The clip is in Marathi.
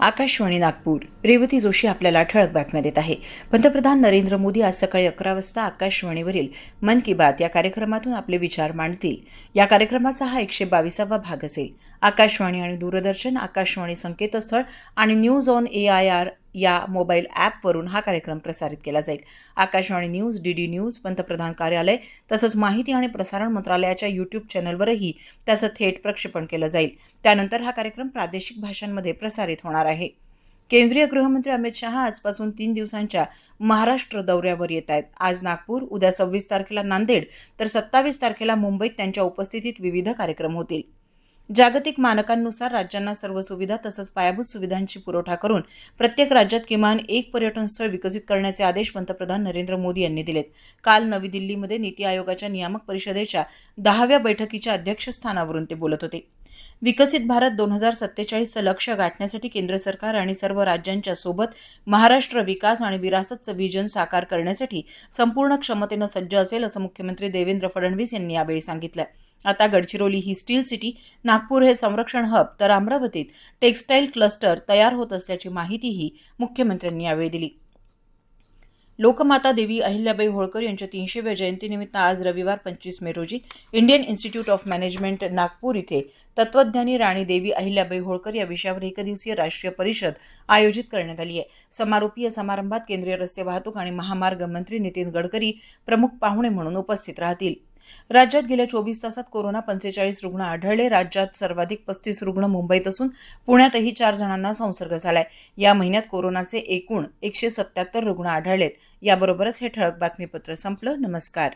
आकाशवाणी नागपूर. रेवती जोशी आपल्याला ठळक बातम्या देत आहे. पंतप्रधान नरेंद्र मोदी आज सकाळी अकरा वाजता आकाशवाणीवरील मन की बात या कार्यक्रमातून आपले विचार मांडतील. या कार्यक्रमाचा हा एकशे बावीसावा भाग असेल. आकाशवाणी आणि दूरदर्शन आकाशवाणी संकेतस्थळ आणि news on A I R या मोबाईल ॲपवरून हा कार्यक्रम प्रसारित केला जाईल. Akashvani news D D news पंतप्रधान कार्यालय तसंच माहिती आणि प्रसारण मंत्रालयाच्या यूट्यूब चॅनलवरही त्याचं थेट प्रक्षेपण केलं जाईल. त्यानंतर हा कार्यक्रम प्रादेशिक भाषांमध्ये प्रसारित होणार आहे. केंद्रीय गृहमंत्री अमित शहा आजपासून तीन दिवसांच्या महाराष्ट्र दौऱ्यावर येत आहेत. आज नागपूर उद्या सव्वीस तारखेला नांदेड तर सत्तावीस तारखेला मुंबईत त्यांच्या उपस्थितीत विविध कार्यक्रम होतील. जागतिक मानकांनुसार राज्यांना सर्व सुविधा तसंच पायाभूत सुविधांची पुरवठा करून प्रत्येक राज्यात किमान एक पर्यटन स्थळ विकसित करण्याचे आदेश पंतप्रधान नरेंद्र मोदी यांनी दिलेत. काल नवी दिल्लीमध्ये नीती आयोगाच्या नियामक परिषदेच्या दहाव्या बैठकीच्या अध्यक्षस्थानावरून ते बोलत होते. विकसित भारत दोन हजार सत्तेचाळीसचं लक्ष गाठण्यासाठी केंद्र सरकार आणि सर्व राज्यांच्या सोबत महाराष्ट्र विकास आणि विरासतचं विजन साकार करण्यासाठी संपूर्ण क्षमतेनं सज्ज असेल असं मुख्यमंत्री देवेंद्र फडणवीस यांनी यावेळी सांगितलं. आता गडचिरोली ही स्टील सिटी नागपूर हे संरक्षण हब तर अमरावतीत टेक्स्टाईल क्लस्टर तयार होत असल्याची माहितीही मुख्यमंत्र्यांनी यावेळी दिली. लोकमाता देवी अहिल्याबाई होळकर यांच्या तीनशेव्या जयंतीनिमित्त आज रविवार पंचवीस मे रोजी Indian Institute of Management Nagpur इथे तत्वज्ञानी राणी देवी अहिल्याबाई होळकर या विषयावर एकदिवसीय राष्ट्रीय परिषद आयोजित करण्यात आली आहे. समारोपीय समारंभात केंद्रीय रस्ते वाहतूक आणि महामार्ग मंत्री नितीन गडकरी प्रमुख पाहुणे म्हणून उपस्थित राहतील. राज्यात गेल्या चोवीस तासात कोरोना पंचेचाळीस रुग्ण आढळले. राज्यात सर्वाधिक पस्तीस रुग्ण मुंबईत असून पुण्यातही चार जणांना संसर्ग झालाय. या महिन्यात कोरोनाचे एकूण एकशे सत्याहत्तर रुग्ण आढळलेत. याबरोबरच हे ठळक बातमीपत्र संपलं. नमस्कार.